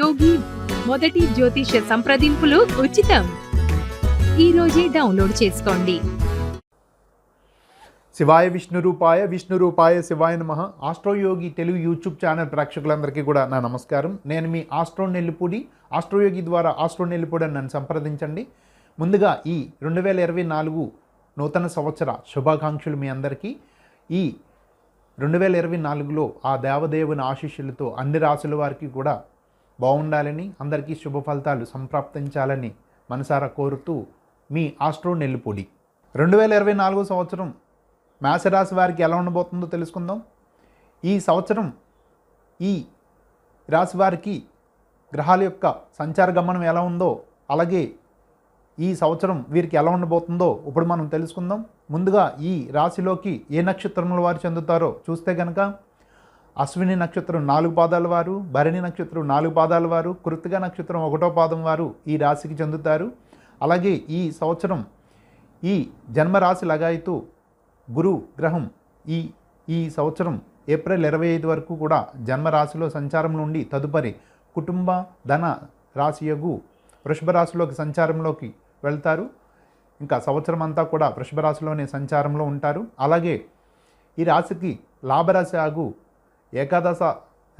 యోగి మొదటి జ్యోతిష సంప్రదింపులు ఉచితం. ఈ రోజే డౌన్లోడ్ చేసుకోండి. శివాయ విష్ణు రూపాయ విష్ణు రూపాయ శివాయ నమ. ఆస్ట్రోయోగి తెలుగు యూట్యూబ్ ఛానల్ ప్రేక్షకులందరికీ కూడా నా నమస్కారం. నేను మీ ఆస్ట్రో నెల్లిపూడి. ఆస్ట్రోయోగి ద్వారా ఆస్ట్రో నెల్లిపూడి నన్ను సంప్రదించండి. ముందుగా ఈ రెండు వేల ఇరవై నాలుగు నూతన సంవత్సర శుభాకాంక్షలు మీ అందరికీ. ఈ రెండు వేల ఇరవై నాలుగులో ఆ దేవదేవుని ఆశీస్సులతో అన్ని రాసుల వారికి కూడా బాగుండాలని అందరికీ శుభ ఫలితాలు సంప్రాప్తించాలని మనసారా కోరుతూ మీ ఆస్ట్రో నెల్లిపొడి. రెండు వేల ఇరవై నాలుగో సంవత్సరం మేషరాశి వారికి ఎలా ఉండబోతుందో తెలుసుకుందాం. ఈ సంవత్సరం ఈ రాశి వారికి గ్రహాల యొక్క సంచార గమనం ఎలా ఉందో అలాగే ఈ సంవత్సరం వీరికి ఎలా ఉండబోతుందో ఇప్పుడు మనం తెలుసుకుందాం. ముందుగా ఈ రాశిలోకి ఏ నక్షత్రముల వారు చెందుతారో చూస్తే కనుక అశ్విని నక్షత్రం నాలుగు పాదాల వారు భరణి నక్షత్రం నాలుగు పాదాల వారు కృతిక నక్షత్రం ఒకటో పాదం వారు ఈ రాశికి చెందుతారు. అలాగే ఈ సంవత్సరం ఈ జన్మరాశి లగాయితూ గురు గ్రహం ఈ ఈ సంవత్సరం ఏప్రిల్ ఇరవై ఐదు వరకు కూడా జన్మరాశిలో సంచారం నుండి తదుపరి కుటుంబ ధన రాశియగు వృషభ రాశిలోకి సంచారంలోకి వెళ్తారు. ఇంకా సంవత్సరం అంతా కూడా వృషభ రాశిలోనే సంచారంలో ఉంటారు. అలాగే ఈ రాశికి లాభరాశి ఆగు ఏకాదశ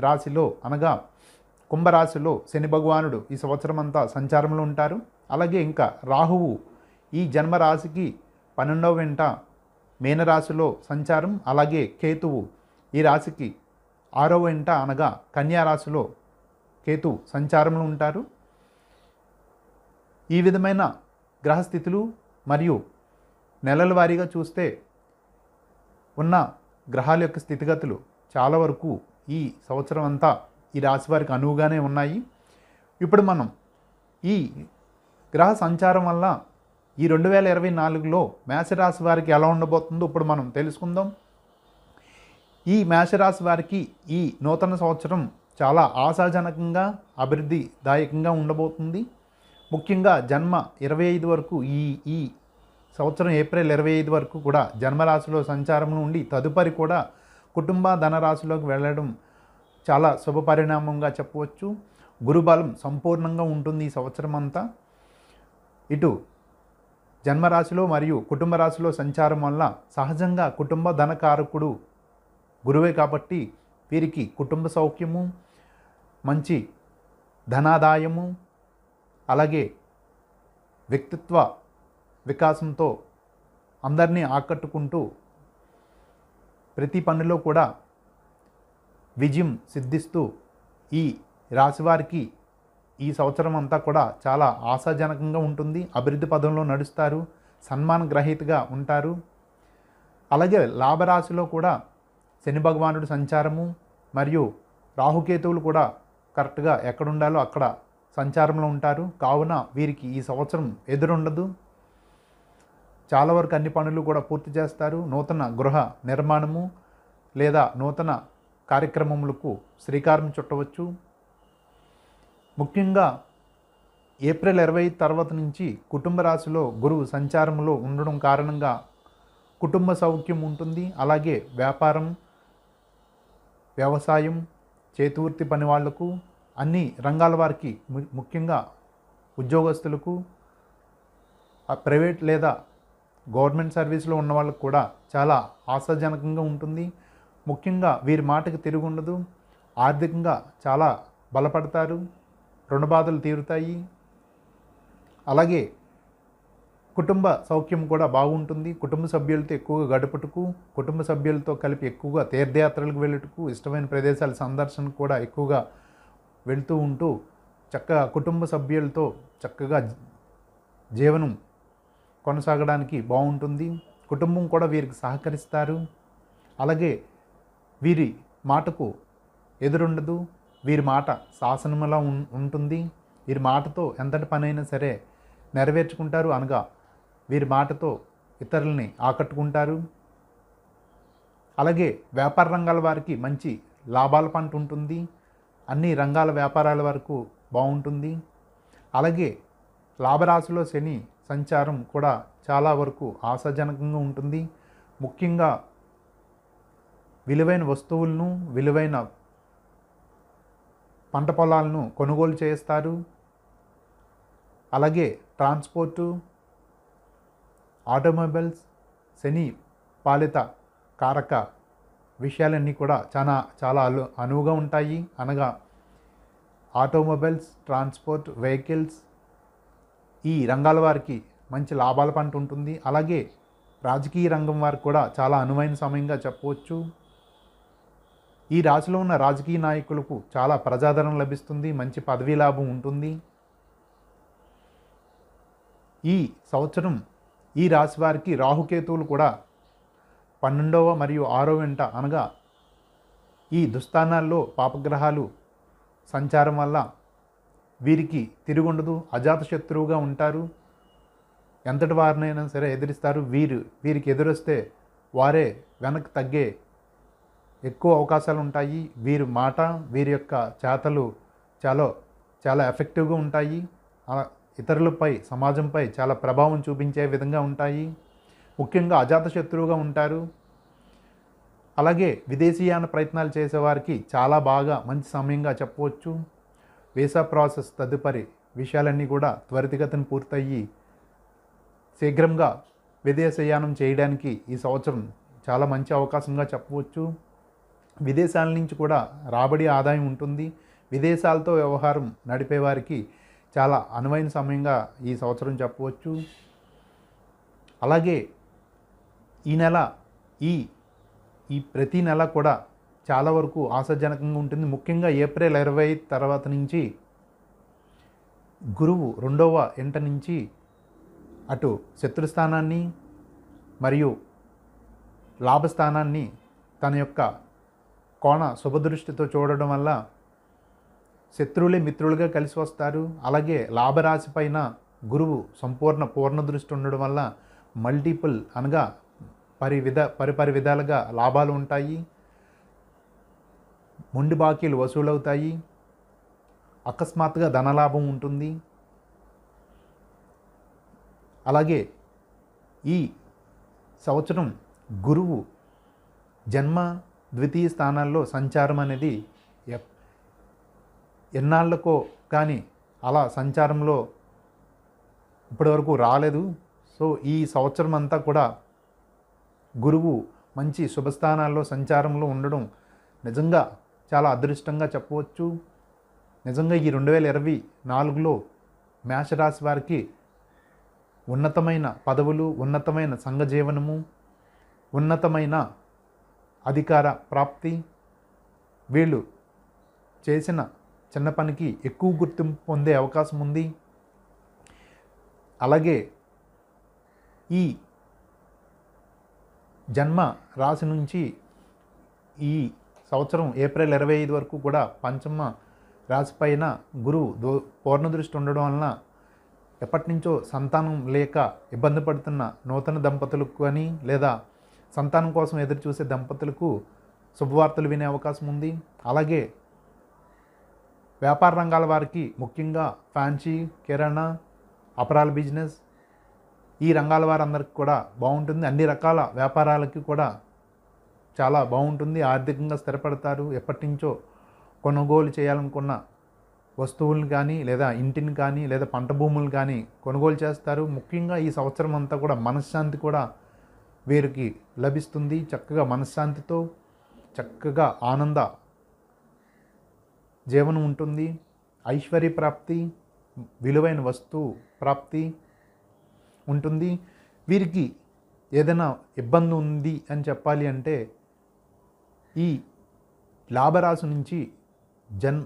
రాశిలో అనగా కుంభరాశిలో శని భగవానుడు ఈ సంవత్సరం అంతా సంచారంలో ఉంటారు. అలాగే ఇంకా రాహువు ఈ జన్మరాశికి పన్నెండవ వెంట మీనరాశిలో సంచారం. అలాగే కేతువు ఈ రాశికి ఆరో వెంట అనగా కన్యారాశిలో కేతు సంచారంలో ఉంటారు. ఈ విధమైన గ్రహస్థితులు మరియు నెలల వారీగా చూస్తే ఉన్న గ్రహాల యొక్క స్థితిగతులు చాలా వరకు ఈ సంవత్సరం అంతా ఈ రాశి వారికి అనువుగానే ఉన్నాయి. ఇప్పుడు మనం ఈ గ్రహ సంచారం వల్ల ఈ రెండు వేల ఇరవై నాలుగులో మేషరాశి వారికి ఎలా ఉండబోతుందో ఇప్పుడు మనం తెలుసుకుందాం. ఈ మేషరాశి వారికి ఈ నూతన సంవత్సరం చాలా ఆశాజనకంగా అభివృద్ధిదాయకంగా ఉండబోతుంది. ముఖ్యంగా జన్మ ఇరవై ఐదు వరకు ఈ ఈ సంవత్సరం ఏప్రిల్ ఇరవై ఐదు వరకు కూడా జన్మరాశిలో సంచారం నుండి తదుపరి కూడా కుటుంబ ధనరాశిలోకి వెళ్ళడం చాలా శుభ పరిణామంగా చెప్పవచ్చు. గురుబలం సంపూర్ణంగా ఉంటుంది ఈ సంవత్సరం అంతా ఇటు జన్మరాశిలో మరియు కుటుంబ రాశిలో సంచారం వల్ల సహజంగా కుటుంబ ధనకారకుడు గురువే కాబట్టి వీరికి కుటుంబ సౌఖ్యము మంచి ధనాదాయము అలాగే వ్యక్తిత్వ వికాసంతో అందరినీ ఆకట్టుకుంటూ ప్రతి పనిలో కూడా విజయం సిద్ధిస్తూ ఈ రాశివారికి ఈ సంవత్సరం అంతా కూడా చాలా ఆశాజనకంగా ఉంటుంది. అభివృద్ధి పదంలో నడుస్తారు. సన్మాన గ్రహీతగా ఉంటారు. అలాగే లాభరాశిలో కూడా శని భగవానుడు సంచారము మరియు రాహుకేతువులు కూడా కరెక్ట్గా ఎక్కడుండాలో అక్కడ సంచారంలో ఉంటారు. కావున వీరికి ఈ సంవత్సరం ఎదురుండదు. చాలా వరకు అన్ని పనులు కూడా పూర్తి చేస్తారు. నూతన గృహ నిర్మాణము లేదా నూతన కార్యక్రమములకు శ్రీకారం చుట్టవచ్చు. ముఖ్యంగా ఏప్రిల్ ఇరవై తర్వాత నుంచి కుటుంబ రాశిలో గురువు సంచారంలో ఉండడం కారణంగా కుటుంబ సౌఖ్యం ఉంటుంది. అలాగే వ్యాపారం వ్యవసాయం చేతివృత్తి పని వాళ్ళకు అన్ని రంగాల వారికి ము- ముఖ్యంగా ఉద్యోగస్తులకు ప్రైవేట్ లేదా గవర్నమెంట్ సర్వీస్లో ఉన్న వాళ్ళకు కూడా చాలా ఆశాజనకంగా ఉంటుంది. ముఖ్యంగా వీరి మాటకు తిరిగి ఉండదు. ఆర్థికంగా చాలా బలపడతారు. రుణ బాధలు తీరుతాయి. అలాగే కుటుంబ సౌఖ్యం కూడా బాగుంటుంది. కుటుంబ సభ్యులతో ఎక్కువగా గడుపుటకు కుటుంబ సభ్యులతో కలిపి ఎక్కువగా తీర్థయాత్రలకు వెళ్ళుటకు ఇష్టమైన ప్రదేశాల సందర్శన కూడా ఎక్కువగా వెళ్తూ ఉంటూ చక్కగా కుటుంబ సభ్యులతో చక్కగా జీవనం కొనసాగడానికి బాగుంటుంది. కుటుంబం కూడా వీరికి సహకరిస్తారు. అలాగే వీరి మాటకు ఎదురుండదు. వీరి మాట శాసనములా ఉం- ఉంటుంది. వీరి మాటతో ఎంతటి పనైనా సరే నెరవేర్చుకుంటారు అనగా వీరి మాటతో ఇతరులని ఆకట్టుకుంటారు. అలాగే వ్యాపార రంగాల వారికి మంచి లాభాల పంట ఉంటుంది. అన్ని రంగాల వ్యాపారాల వరకు బాగుంటుంది. అలాగే లాభరాశిలో శని సంచారం కూడా చాలా వరకు ఆశాజనకంగా ఉంటుంది. ముఖ్యంగా విలువైన వస్తువులను విలువైన పంట పొలాలను కొనుగోలు చేస్తారు. అలాగే ట్రాన్స్పోర్టు ఆటోమొబైల్స్ శని పాలిత కారక విషయాలన్నీ కూడా చాలా చాలా అను అనువుగా ఉంటాయి. అనగా ఆటోమొబైల్స్ ట్రాన్స్పోర్ట్ వెహికల్స్ ఈ రంగాల వారికి మంచి లాభాల పంట ఉంటుంది. అలాగే రాజకీయ రంగం వారికి కూడా చాలా అనువైన సమయంగా చెప్పవచ్చు. ఈ రాశిలో ఉన్న రాజకీయ నాయకులకు చాలా ప్రజాదరణ లభిస్తుంది. మంచి పదవీ లాభం ఉంటుంది. ఈ సంవత్సరం ఈ రాశి వారికి రాహుకేతువులు కూడా పన్నెండవ మరియు ఆరో వెంట అనగా ఈ దుస్థానాల్లో పాపగ్రహాలు సంచారం వల్ల వీరికి తిరుగుండదు అజాత శత్రువుగా ఉంటారు. ఎంతటి వారినైనా సరే ఎదిరిస్తారు. వీరు వీరికి ఎదురొస్తే వారే వెనక్కి తగ్గే ఎక్కువ అవకాశాలు ఉంటాయి. వీరి మాట వీరి యొక్క చేతలు చాలా చాలా ఎఫెక్టివ్గా ఉంటాయి. ఇతరులపై సమాజంపై చాలా ప్రభావం చూపించే విధంగా ఉంటాయి. ముఖ్యంగా అజాత శత్రువుగా ఉంటారు. అలాగే విదేశీయాన ప్రయత్నాలు చేసేవారికి చాలా బాగా మంచి సమయంగా చెప్పవచ్చు. వీసా ప్రాసెస్ తదుపరి విషయాలన్నీ కూడా త్వరితగతిన పూర్తయ్యి శీఘ్రంగా విదేశయానం చేయడానికి ఈ సంవత్సరం చాలా మంచి అవకాశంగా చెప్పవచ్చు. విదేశాల నుంచి కూడా రాబడి ఆదాయం ఉంటుంది. విదేశాలతో వ్యవహారం నడిపేవారికి చాలా అనువైన సమయంగా ఈ సంవత్సరం చెప్పవచ్చు. అలాగే ఈ నెల ఈ ఈ ప్రతి నెల కూడా చాలా వరకు ఆశాజనకంగా ఉంటుంది. ముఖ్యంగా ఏప్రిల్ ఇరవై తర్వాత నుంచి గురువు రెండవ ఎంట నుంచి అటు శత్రుస్థానాన్ని మరియు లాభస్థానాన్ని తన యొక్క కోణ శుభదృష్టితో చూడడం వల్ల శత్రువులే మిత్రులుగా కలిసి వస్తారు. అలాగే లాభరాశి పైన గురువు సంపూర్ణ పూర్ణ దృష్టి ఉండడం వల్ల మల్టిపుల్ అనగా పరి విధ పరిపరి విధాలుగా లాభాలు ఉంటాయి. మొండి బాకీలు వసూలవుతాయి. అకస్మాత్తుగా ధనలాభం ఉంటుంది. అలాగే ఈ సంవత్సరం గురువు జన్మ ద్వితీయ స్థానాల్లో సంచారం అనేది ఎన్నాళ్ళకో కానీ అలా సంచారంలో ఇప్పటివరకు రాలేదు. సో ఈ సంవత్సరం అంతా కూడా గురువు మంచి శుభస్థానాల్లో సంచారంలో ఉండడం నిజంగా చాలా అదృష్టంగా చెప్పవచ్చు. నిజంగా ఈ రెండు వేల ఇరవై నాలుగులో మేషరాశి వారికి ఉన్నతమైన పదవులు ఉన్నతమైన సంఘజీవనము ఉన్నతమైన అధికార ప్రాప్తి వీళ్ళు చేసిన చిన్న పనికి ఎక్కువ గుర్తింపు పొందే అవకాశం ఉంది. అలాగే ఈ జన్మ రాశి నుంచి ఈ సంవత్సరం ఏప్రిల్ ఇరవై ఐదు వరకు కూడా పంచమ రాశి పైన గురువు దో పూర్ణ దృష్టి ఉండడం వలన ఎప్పటి నుంచో సంతానం లేక ఇబ్బంది పడుతున్న నూతన దంపతులకు కానీ లేదా సంతానం కోసం ఎదురు చూసే దంపతులకు శుభవార్తలు వినే అవకాశం ఉంది. అలాగే వ్యాపార రంగాల వారికి ముఖ్యంగా ఫ్యాన్సీ కిరాణా అపరాల బిజినెస్ ఈ రంగాల వారందరికీ కూడా బాగుంటుంది. అన్ని రకాల వ్యాపారాలకి కూడా చాలా బాగుంటుంది ఆర్థికంగా స్థిరపడతారు. ఎప్పటి నుంచో కొనుగోలు చేయాలనుకున్న వస్తువులను కానీ లేదా ఇంటిని కానీ లేదా పంట భూములు కానీ కొనుగోలు చేస్తారు. ముఖ్యంగా ఈ సంవత్సరం అంతా కూడా మనశ్శాంతి కూడా వీరికి లభిస్తుంది. చక్కగా మనశ్శాంతితో చక్కగా ఆనంద జీవనం ఉంటుంది. ఐశ్వర్య ప్రాప్తి విలువైన వస్తువు ప్రాప్తి ఉంటుంది. వీరికి ఏదైనా ఇబ్బంది ఉంది అని చెప్పాలి అంటే ఈ లాభరాశి నుంచి జన్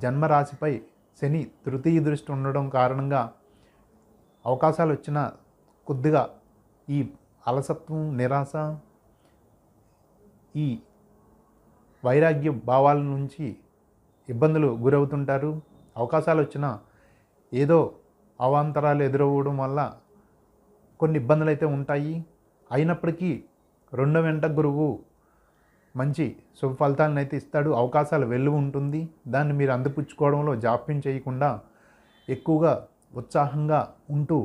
జన్మరాశిపై శని తృతీయ దృష్టి ఉండడం కారణంగా అవకాశాలు వచ్చిన కొద్దిగా ఈ అలసత్వం నిరాశ ఈ వైరాగ్య భావాల నుంచి ఇబ్బందులు గురవుతుంటారు. అవకాశాలు వచ్చినా ఏదో అవాంతరాలు ఎదురవ్వడం వల్ల కొన్ని ఇబ్బందులు అయితే ఉంటాయి. అయినప్పటికీ రెండో వెంట గురువు మంచి శుభ ఫలితాలను అయితే ఇస్తాడు అవకాశాలు వెళ్ళు ఉంటుంది. దాన్ని మీరు అందిపుచ్చుకోవడంలో జాప్యం చేయకుండా ఎక్కువగా ఉత్సాహంగా ఉంటూ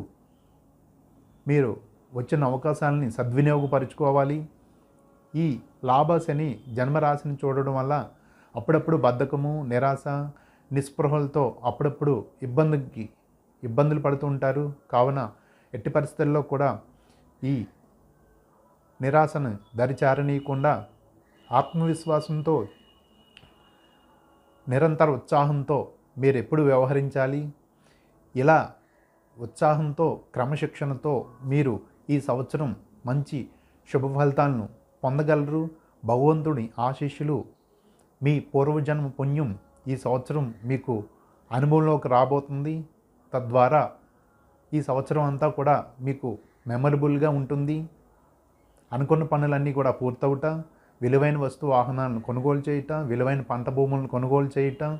మీరు వచ్చిన అవకాశాలని సద్వినియోగపరుచుకోవాలి. ఈ లాభశని జన్మరాశిని చూడడం వల్ల అప్పుడప్పుడు బద్ధకము నిరాశ నిస్పృహలతో అప్పుడప్పుడు ఇబ్బందికి ఇబ్బందులు పడుతూ ఉంటారు. కావున ఎట్టి పరిస్థితుల్లో కూడా ఈ నిరాశను దరిచారనీయకుండా ఆత్మవిశ్వాసంతో నిరంతర ఉత్సాహంతో మీరు ఎప్పుడు వ్యవహరించాలి? ఇలా ఉత్సాహంతో క్రమశిక్షణతో మీరు ఈ సంవత్సరం మంచి శుభ ఫలితాలను పొందగలరు. భగవంతుడి ఆశీస్సులు మీ పూర్వజన్మ పుణ్యం ఈ సంవత్సరం మీకు అనుభవంలోకి రాబోతుంది. తద్వారా ఈ సంవత్సరం అంతా కూడా మీకు మెమరబుల్గా ఉంటుంది. అనుకున్న పనులన్నీ కూడా పూర్తవుట విలువైన వస్తు వాహనాలను కొనుగోలు చేయటం విలువైన పంట భూములను కొనుగోలు చేయటం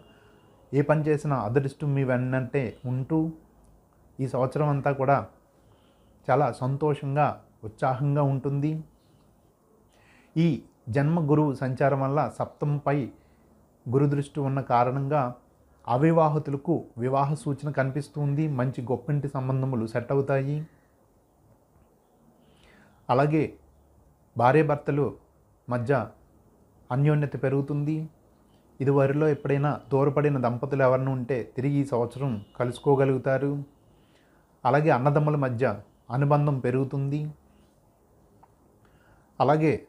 ఏ పని చేసినా అదృష్టం మీ వెన్నంటే ఉంటూ ఈ సంవత్సరం అంతా కూడా చాలా సంతోషంగా ఉత్సాహంగా ఉంటుంది. ఈ జన్మ గురువు సంచారం వల్ల సప్తంపై గురుదృష్టి ఉన్న కారణంగా అవివాహితులకు వివాహ సూచన కనిపిస్తుంది మంచి గొప్పింటి సంబంధములు సెట్ అవుతాయి. అలాగే భార్యాభర్తలు మధ్య అన్యోన్యత పెరుగుతుంది. ఇదివరలో ఎప్పుడైనా దూరపడిన దంపతులు ఎవరిని ఉంటే తిరిగి ఈ సంవత్సరం కలుసుకోగలుగుతారు. అలాగే అన్నదమ్ముల మధ్య అనుబంధం పెరుగుతుంది. అలాగే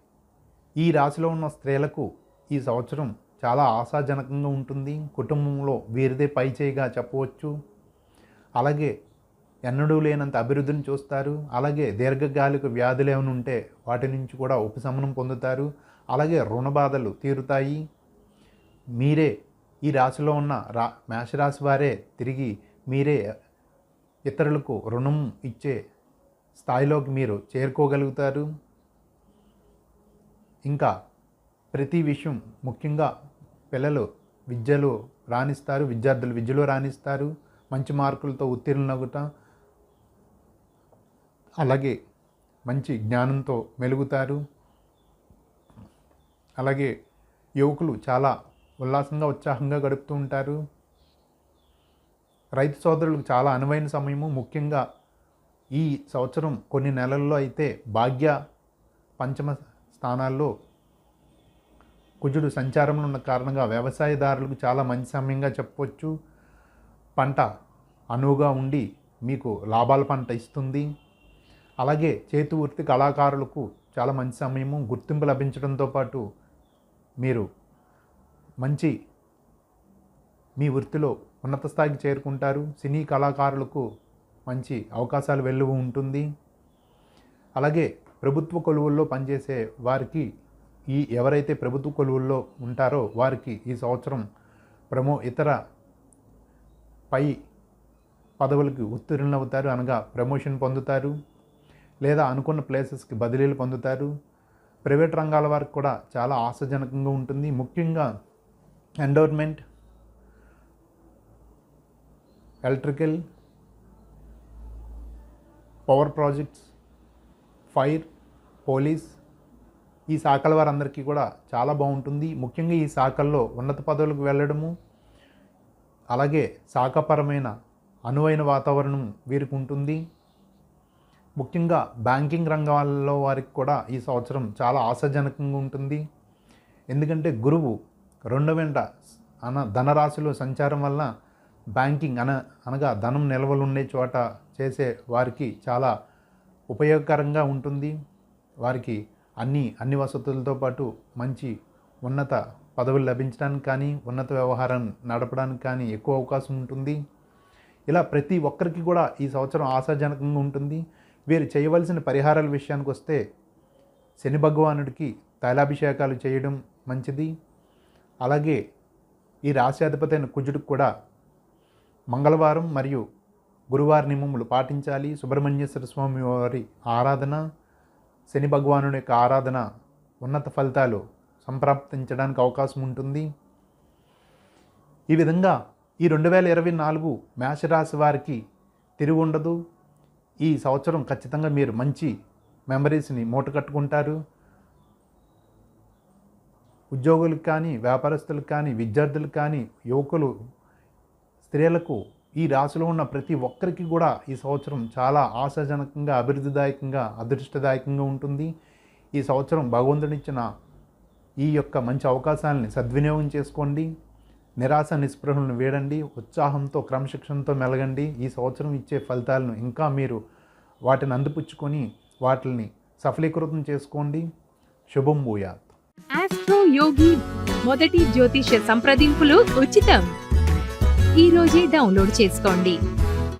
ఈ రాశిలో ఉన్న స్త్రీలకు ఈ సంవత్సరం చాలా ఆశాజనకంగా ఉంటుంది. కుటుంబంలో వీరిదే పైచేయిగా చెప్పవచ్చు. అలాగే ఎన్నడూ లేనంత అభివృద్ధిని చూస్తారు. అలాగే దీర్ఘకాలిక వ్యాధులు ఏమైనా ఉంటే వాటి నుంచి కూడా ఉపశమనం పొందుతారు. అలాగే రుణ బాధలు తీరుతాయి. మీరే ఈ రాశిలో ఉన్న రా మేషరాశి వారే తిరిగి మీరే ఇతరులకు రుణం ఇచ్చే స్థాయిలోకి మీరు చేరుకోగలుగుతారు. ఇంకా ప్రతి విషయం ముఖ్యంగా పిల్లలు విద్యలో రాణిస్తారు. విద్యార్థులు విద్యలో రాణిస్తారు. మంచి మార్కులతో ఉత్తీర్ణులవుట అలాగే మంచి జ్ఞానంతో మెలుగుతారు. అలాగే యువకులు చాలా ఉల్లాసంగా ఉత్సాహంగా గడుపుతూ ఉంటారు. రైతు సోదరులకు చాలా అనువైన సమయము. ముఖ్యంగా ఈ సంవత్సరం కొన్ని నెలల్లో అయితే భాగ్య పంచమ స్థానాల్లో కుజుడు సంచారంలో ఉన్న కారణంగా వ్యవసాయదారులకు చాలా మంచి సమయంగా చెప్పవచ్చు పంట అనువుగా ఉండి మీకు లాభాల పంట ఇస్తుంది. అలాగే చేతి వృత్తి కళాకారులకు చాలా మంచి సమయము గుర్తింపు లభించడంతో పాటు మీరు మంచి మీ వృత్తిలో ఉన్నత స్థాయికి చేరుకుంటారు. సినీ కళాకారులకు మంచి అవకాశాలు వెలువ ఉంటుంది. అలాగే ప్రభుత్వ కొలువుల్లో పనిచేసే వారికి ఈ ఎవరైతే ప్రభుత్వ కొలువుల్లో ఉంటారో వారికి ఈ సంవత్సరం ప్రమో ఇతర పై పదవులకు ఉత్తీర్ణులవుతారు. అనగా ప్రమోషన్ పొందుతారు. లేదా అనుకున్న ప్లేసెస్కి బదిలీలు పొందుతారు. ప్రైవేట్ రంగాల వారికి కూడా చాలా ఆశాజనకంగా ఉంటుంది. ముఖ్యంగా endowment electrical power projects fire police ఈ శాఖల వారందరికీ కూడా చాలా బాగుంటుంది. ముఖ్యంగా ఈ శాఖల్లో ఉన్నత పదవులకు వెళ్ళడము అలాగే శాఖపరమైన అనువైన వాతావరణం వీరికి ఉంటుంది. ముఖ్యంగా బ్యాంకింగ్ రంగాల్లో వారికి కూడా ఈ సంవత్సరం చాలా ఆశాజనకంగా ఉంటుంది. ఎందుకంటే గురువు రెండు వెంట అన ధనరాశిలో సంచారం వల్ల బ్యాంకింగ్ అన అనగా ధనం నిల్వలు ఉండే చోట చేసే వారికి చాలా ఉపయోగకరంగా ఉంటుంది. వారికి అన్ని అన్ని వసతులతో పాటు మంచి ఉన్నత పదవులు లభించడానికి కానీ ఉన్నత వ్యవహారం నడపడానికి కానీ ఎక్కువ అవకాశం ఉంటుంది. ఇలా ప్రతి ఒక్కరికి కూడా ఈ సంవత్సరం ఆశాజనకంగా ఉంటుంది. వీరు చేయవలసిన పరిహారాల విషయానికి వస్తే శని భగవానుడికి తైలాభిషేకాలు చేయడం మంచిది. అలాగే ఈ రాశ్యాధిపతి అయిన కుజుడికి కూడా మంగళవారం మరియు గురువారి నియమములు పాటించాలి. సుబ్రహ్మణ్యేశ్వర స్వామి వారి ఆరాధన శని భగవానుడి యొక్క ఆరాధన ఉన్నత ఫలితాలు సంప్రాప్తించడానికి అవకాశం ఉంటుంది. ఈ విధంగా ఈ రెండు వేల ఇరవై నాలుగు మేషరాశి వారికి తిరుగు ఉండదు. ఈ సంవత్సరం ఖచ్చితంగా మీరు మంచి మెమరీస్ని మూట కట్టుకుంటారు. ఉద్యోగులకు కానీ వ్యాపారస్తులకు కానీ విద్యార్థులకు కానీ యువకులు స్త్రీలకు ఈ రాశిలో ఉన్న ప్రతి ఒక్కరికి కూడా ఈ సంవత్సరం చాలా ఆశాజనకంగా అభివృద్ధిదాయకంగా అదృష్టదాయకంగా ఉంటుంది. ఈ సంవత్సరం భగవంతుడిచ్చిన ఈ యొక్క మంచి అవకాశాలని సద్వినియోగం చేసుకోండి. నిరాశ నిస్పృహలను వీడండి ఉత్సాహంతో క్రమశిక్షణతో మెలగండి. ఈ సంవత్సరం ఇచ్చే ఫలితాలను ఇంకా మీరు వాటిని అందిపుచ్చుకొని వాటిని సఫలీకృతం చేసుకోండి. శుభం భూయాత్. ఆస్ట్రో యోగి మొదటి జ్యోతిష సంప్రదింపులు ఉచితం. ఈ రోజే డౌన్లోడ్ చేసుకోండి.